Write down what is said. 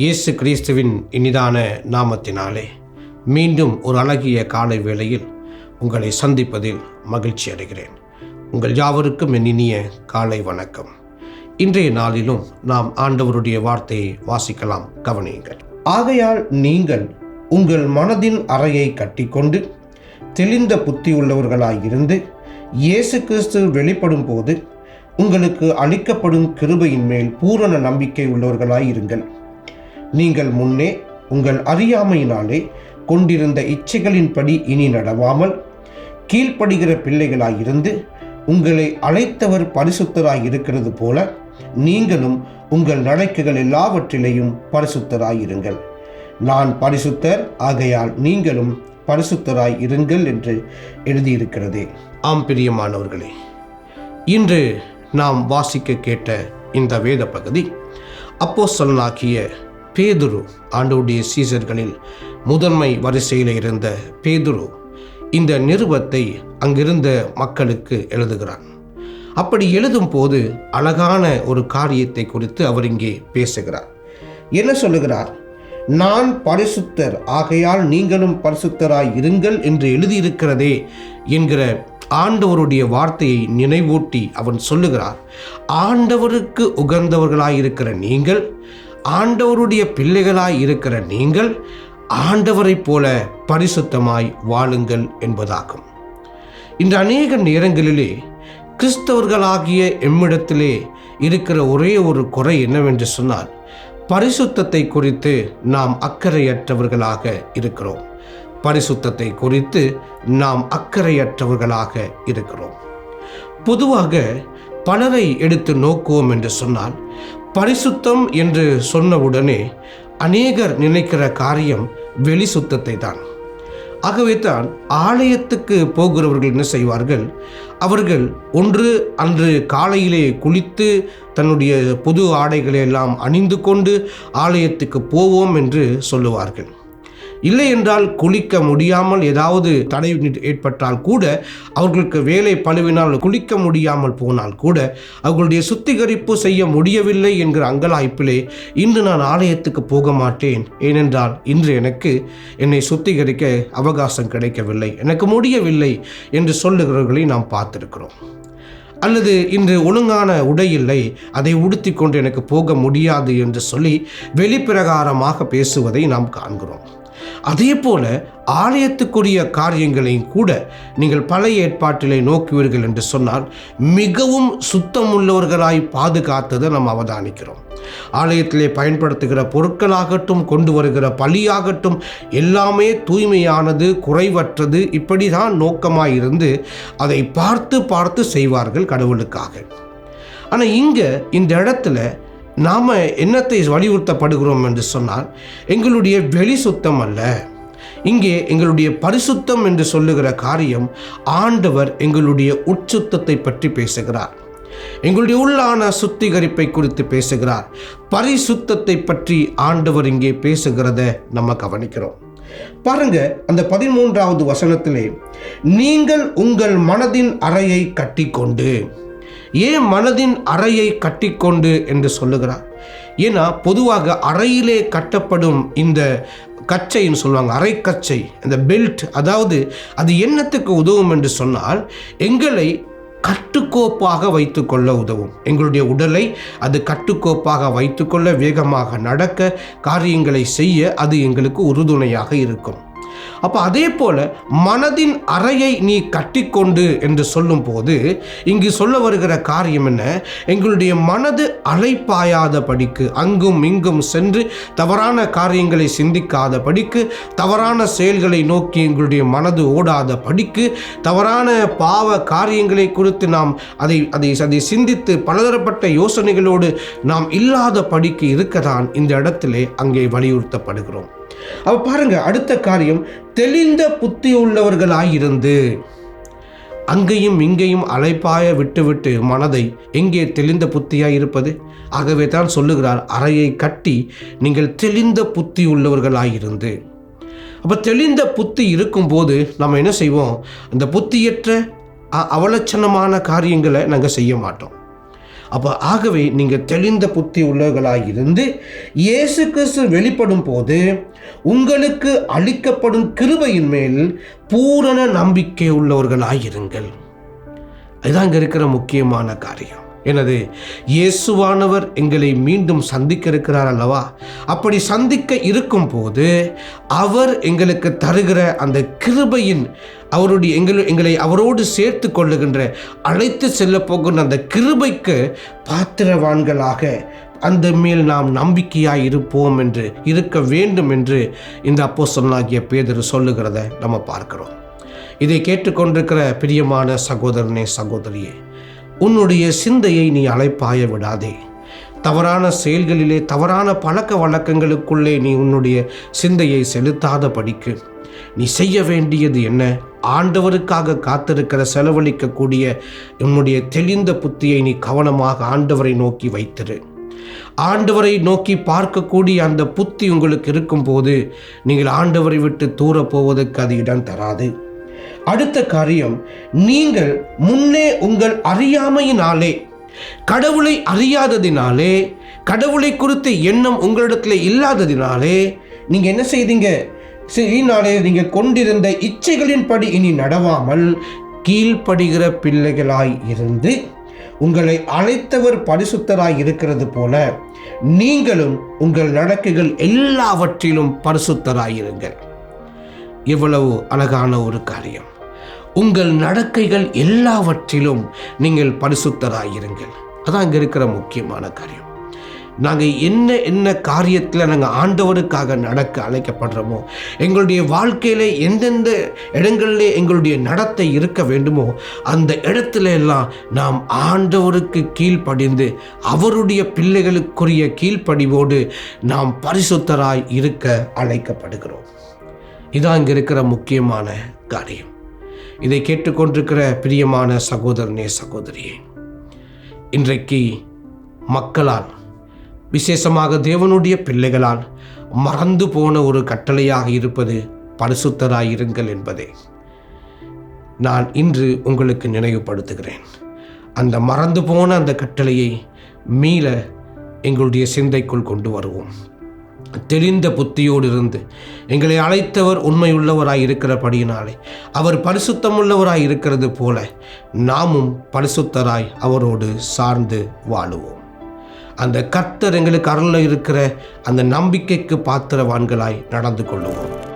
இயேசு கிறிஸ்துவின் இனிதான நாமத்தினாலே மீண்டும் ஒரு அழகிய காலை வேளையில் உங்களை சந்திப்பதில் மகிழ்ச்சி அடைகிறேன். உங்கள் யாவருக்கும் என் இனிய காலை வணக்கம். இன்றைய நாளிலும் நாம் ஆண்டவருடைய வார்த்தையை வாசிக்கலாம். கவனியுங்கள். ஆகையால் நீங்கள் உங்கள் மனதின் அறையை கட்டிக்கொண்டு தெளிந்த புத்தி உள்ளவர்களாயிருந்து இயேசு கிறிஸ்து வெளிப்படும் போது உங்களுக்கு அளிக்கப்படும் கிருபையின் மேல் பூரண நம்பிக்கை உள்ளவர்களாயிருங்கள். நீங்கள் முன்னே உங்கள் அறியாமையினாலே கொண்டிருந்த இச்சைகளின்படி இனி நடவாமல் கீழ்ப்படுகிற பிள்ளைகளாயிருந்து உங்களை அழைத்தவர் பரிசுத்தராய் இருக்கிறது போல நீங்களும் உங்கள் நடக்கைகள் எல்லாவற்றிலேயும் பரிசுத்தராயிருங்கள். நான் பரிசுத்தர் ஆகையால் நீங்களும் பரிசுத்தராய் இருங்கள் என்று எழுதியிருக்கிறதே. ஆம் பிரியமானவர்களே இன்று நாம் வாசிக்க கேட்ட இந்த வேத பகுதி அப்போ சொல்லனாக்கிய பேதுரு ஆண்டவுடைய சீசர்களில் முதன்மை வரிசையில் இருந்த பேதுரு இந்த நிருபத்தை அங்கிருந்த மக்களுக்கு எழுதுகிறான். அப்படி எழுதும் போது அழகான ஒரு காரியத்தை குறித்து அவர் இங்கே பேசுகிறார். என்ன சொல்லுகிறார்? நான் பரிசுத்தர் ஆகையால் நீங்களும் பரிசுத்தராய் இருங்கள் என்று எழுதியிருக்கிறதே என்கிற ஆண்டவருடைய வார்த்தையை நினைவூட்டி அவன் சொல்லுகிறார். ஆண்டவருக்கு உகந்தவர்களாயிருக்கிற நீங்கள் ஆண்டவருடைய பிள்ளைகளாய் இருக்கிற நீங்கள் ஆண்டவரைப் போல பரிசுத்தமாய் வாழுங்கள் என்பதாகும். இன்று அநேக நேரங்களிலே கிறிஸ்தவர்களாகிய எம்மிடத்திலே இருக்கிற ஒரே ஒரு குறை என்னவென்று சொன்னால் பரிசுத்தத்தை குறித்து நாம் அக்கறையற்றவர்களாக இருக்கிறோம். பரிசுத்தத்தை குறித்து நாம் அக்கறையற்றவர்களாக இருக்கிறோம். பொதுவாக பலரை எடுத்து நோக்குவோம் என்று சொன்னால் பரிசுத்தம் என்று சொன்னவுடனே அநேகர் நினைக்கிற காரியம் வெளி சுத்தத்தை தான் ஆகவே தான் ஆலயத்துக்கு போகிறவர்கள் என்ன செய்வார்கள்? அவர்கள் ஒன்று அன்று காலையிலே குளித்து தன்னுடைய புது ஆடைகளை எல்லாம் அணிந்து கொண்டு ஆலயத்துக்கு போவோம் என்று சொல்லுவார்கள். இல்லை என்றால் குளிக்க முடியாமல் ஏதாவது தடை ஏற்பட்டால் கூட அவர்களுக்கு வேலை பழுவினால் குளிக்க முடியாமல் போனால் கூட அவர்களுடைய சுத்திகரிப்பு செய்ய முடியவில்லை என்கிற அங்கலாய்ப்பிலே இன்று நான் ஆலயத்துக்கு போக மாட்டேன். ஏனென்றால் இன்று எனக்கு என்னை சுத்திகரிக்க அவகாசம் கிடைக்கவில்லை. எனக்கு முடியவில்லை என்று சொல்லுகிறவர்களை நாம் பார்த்திருக்கிறோம். அல்லது இன்று ஒழுங்கான உடை இல்லை அதை உடுத்தி கொண்டு எனக்கு போக முடியாது என்று சொல்லி வெளிப்பிரகாரமாக பேசுவதை நாம் காண்கிறோம். அதே போல ஆலயத்துக்குரிய காரியங்களையும் கூட நீங்கள் பழைய ஏற்பாட்டிலே நோக்குவீர்கள் என்று சொன்னால் மிகவும் சுத்தமுள்ளவர்களாய் பாதுகாத்ததை நாம் அவதானிக்கிறோம். ஆலயத்திலே பயன்படுத்துகிற பொருட்களாகட்டும் கொண்டு வருகிற பலியாகட்டும் எல்லாமே தூய்மையானது குறைவற்றது இப்படி தான் நோக்கமாக இருந்து அதை பார்த்து பார்த்து செய்வார்கள் கடவுளுக்காக. ஆனால் இங்கே இந்த இடத்துல நாம் என்னத்தை வலியுறுத்தப்படுகிறோம் என்று சொன்னால் எங்களுடைய வெளி சுத்தம் அல்ல. இங்கே எங்களுடைய பரிசுத்தம் என்று சொல்லுகிற காரியம் ஆண்டவர் எங்களுடைய உட்சுத்தத்தை பற்றி பேசுகிறார். எங்களுடைய உள்ளான சுத்திகரிப்பை குறித்து பேசுகிறார். பரிசுத்தத்தை பற்றி ஆண்டவர் இங்கே பேசுகிறத நம்ம கவனிக்கிறோம். பாருங்க அந்த பதிமூன்றாவது வசனத்திலே நீங்கள் உங்கள் மனதின் அறையை கட்டிக்கொண்டு ஏன் மனதின் அறையை கட்டிக்கொண்டு என்று சொல்லுகிறார்? ஏன்னா பொதுவாக அறையிலே கட்டப்படும் இந்த கச்சைன்னு சொல்லுவாங்க அரைக்கச்சை இந்த பெல்ட் அதாவது அது என்னத்துக்கு உதவும் என்று சொன்னால் எங்களை கட்டுக்கோப்பாக வைத்துக்கொள்ள உதவும். எங்களுடைய உடலை அது கட்டுக்கோப்பாக வைத்துக்கொள்ள வேகமாக நடக்க காரியங்களை செய்ய அது எங்களுக்கு உறுதுணையாக இருக்கும். அப்போ அதே போல மனதின் அறையை நீ கட்டிக்கொண்டு என்று சொல்லும் போது இங்கு சொல்ல வருகிற காரியம் என்ன? எங்களுடைய மனது அலைப்பாயாத படிக்கு அங்கும் இங்கும் சென்று தவறான காரியங்களை சிந்திக்காத படிக்கு தவறான செயல்களை நோக்கி எங்களுடைய மனது ஓடாத படிக்கு தவறான பாவ காரியங்களை குறித்து நாம் அதை அதை அதை சிந்தித்து பலதரப்பட்ட யோசனைகளோடு நாம் இல்லாத படிக்கு இருக்கதான் இந்த இடத்திலே அங்கே வலியுறுத்தப்படுகிறோம். அப்போ பாருங்க அடுத்த காரியம் தெளிந்த புத்தி உள்ளவர்களாயிருந்து. அங்கேயும் இங்கேயும் அலைப்பாய விட்டுவிட்டு மனதை எங்கே தெளிந்த புத்தியாய் இருப்பது? ஆகவே தான் சொல்லுகிறார் அறையை கட்டி நீங்கள் தெளிந்த புத்தி உள்ளவர்களாயிருந்து. அப்போ தெளிந்த புத்தி இருக்கும்போது நம்ம என்ன செய்வோம்? அந்த புத்தியற்ற அ- அவலட்சணமான காரியங்களை நாங்கள் செய்ய மாட்டோம். அப்போ ஆகவே நீங்கள் தெளிந்த புத்தி உள்ளவர்களாக இருந்து இயேசு கிறிஸ்து வெளிப்படும் போது உங்களுக்கு அளிக்கப்படும் கிருபையின் மேல் பூரண நம்பிக்கை உள்ளவர்களாக இருங்கள் இதுதான் இங்கே இருக்கிற முக்கியமான காரியம். எனது இயேசுவானவர் எங்களை மீண்டும் சந்திக்க இருக்கிறார் அல்லவா? அப்படி சந்திக்க இருக்கும் போது அவர் எங்களுக்கு தருகிற அந்த கிருபையின் அவருடைய எங்களை எங்களை அவரோடு சேர்த்து கொள்ளுகின்ற அழைத்து செல்ல போகின்ற அந்த கிருபைக்கு பாத்திரவான்களாக அந்த மேல் நாம் நம்பிக்கையாக இருப்போம் என்று இருக்க வேண்டும் என்று இந்த அப்போ சொன்னாகிய பேதர் சொல்லுகிறத நம்ம பார்க்கிறோம். இதை கேட்டுக்கொண்டிருக்கிற பிரியமான சகோதரனே சகோதரியே உன்னுடைய சிந்தையை நீ அலைப்பாய விடாதே. தவறான செயல்களிலே தவறான பழக்க வழக்கங்களுக்குள்ளே நீ உன்னுடைய சிந்தையை செலுத்தாத படிக்கு நீ செய்ய வேண்டியது என்ன? ஆண்டவருக்காக காத்திருக்கிற செலவழிக்கக்கூடிய உன்னுடைய தெளிந்த புத்தியை நீ கவனமாக ஆண்டவரை நோக்கி வைத்திரு. ஆண்டவரை நோக்கி பார்க்கக்கூடிய அந்த புத்தி உங்களுக்கு இருக்கும்போது நீங்கள் ஆண்டவரை விட்டு தூர போவதற்கு அது இடம் தராது. அடுத்த காரியம் நீங்கள் முன்னே உங்கள் அறியாமையினாலே கடவுளை அறியாததினாலே கடவுளை குறித்த எண்ணம் உங்களிடத்தில் இல்லாததினாலே நீங்க என்ன செய்தீங்க? சரினாலே நீங்க கொண்டிருந்த இச்சைகளின்படி இனி நடவாமல் கீழ்ப்படுகிற பிள்ளைகளாய் இருந்து உங்களை அழைத்தவர் பரிசுத்தராய் இருக்கிறது போல நீங்களும் உங்கள் நடக்கைகள் எல்லாவற்றிலும் பரிசுத்தராயிருங்கள் இவ்வளவு அழகான ஒரு காரியம். உங்கள் நடக்கைகள் எல்லாவற்றிலும் நீங்கள் பரிசுத்தராயிருங்கள். அதான் அங்கே இருக்கிற முக்கியமான காரியம். நாங்கள் என்ன என்ன காரியத்தில் நாங்கள் ஆண்டவருக்காக நடக்க அழைக்கப்படுறோமோ எங்களுடைய வாழ்க்கையில் எந்தெந்த இடங்களில் எங்களுடைய நடத்தை இருக்க வேண்டுமோ அந்த இடத்துல எல்லாம் நாம் ஆண்டவருக்கு கீழ்ப்படிந்து அவருடைய பிள்ளைகளுக்குரிய கீழ்ப்படிவோடு நாம் பரிசுத்தராய் இருக்க அழைக்கப்படுகிறோம். இதான் இங்கே இருக்கிற முக்கியமான காரியம். இதை கேட்டுக்கொண்டிருக்கிற பிரியமான சகோதரனே சகோதரியே இன்றைக்கு மக்களால் விசேஷமாக தேவனுடைய பிள்ளைகளால் மறந்து போன ஒரு கட்டளையாக இருப்பது பரிசுத்தராயிருங்கள் என்பதே. நான் இன்று உங்களுக்கு நினைவுபடுத்துகிறேன். அந்த மறந்து போன அந்த கட்டளையை மீள எங்களுடைய சிந்தைக்குள் கொண்டு வருவோம். தெளிந்த புத்தியோடு இருந்து எங்களை அழைத்தவர் உண்மையுள்ளவராய் இருக்கிறபடியினாலே. அவர் பரிசுத்தமுள்ளவராய் இருக்கிறது போல நாமும் பரிசுத்தராய் அவரோடு சார்ந்து வாழுவோம். அந்த கர்த்தர் எங்களுக்கு அருளில் இருக்கிற அந்த நம்பிக்கைக்கு பாத்திரவான்களாய் நடந்து கொள்ளுவோம்.